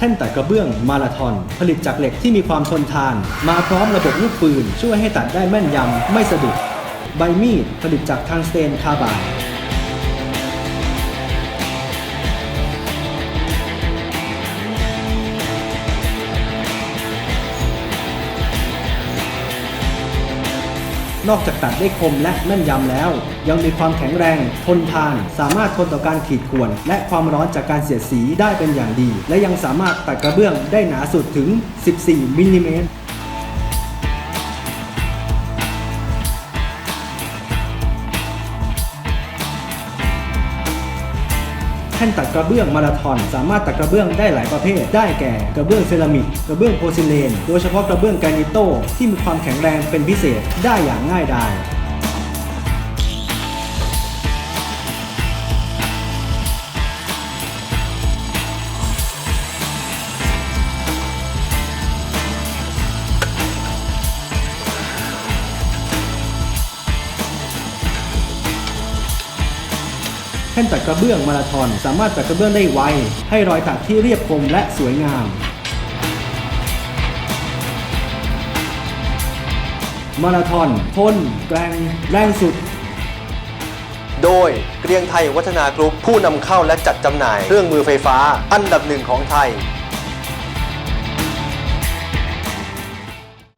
แท่นตัดกระเบื้องมาราทอน ผลิตจากเหล็กที่มีความทนทาน มาพร้อมระบบลูกปืน ช่วยให้ตัดได้แม่นยำไม่สะดุด ใบมีดผลิตจากทางสเตนคาบาย นอกจากตัดได้คมและแม่นยำแล้ว ยังมีความแข็งแรง ทนทาน สามารถทนต่อการขีดข่วน และความร้อนจากการเสียดสีได้เป็นอย่างดี และยังสามารถตัดกระเบื้องได้หนาสุดถึง 14มิลลิเมตร แท่นตัดกระเบื้องมาราธอน สามารถตัดกระเบื้องได้หลายประเภท ได้แก่กระเบื้องเซรามิก กระเบื้องโพซิเลน โดยเฉพาะกระเบื้องแกรนิโตที่มีความแข็งแรงเป็นพิเศษได้อย่างง่ายดาย แท่นตัดกระเบื้องมาราธอน สามารถตัดกระเบื้องได้ไว ให้รอยตัดที่เรียบคมและสวยงาม มาราธอนทนแกรงแรงสุด โดยเกรียงไทยวัฒนากรุ๊ปผู้นำเข้าและจัดจำหน่าย เครื่องมือไฟฟ้า อันดับหนึ่งของไทย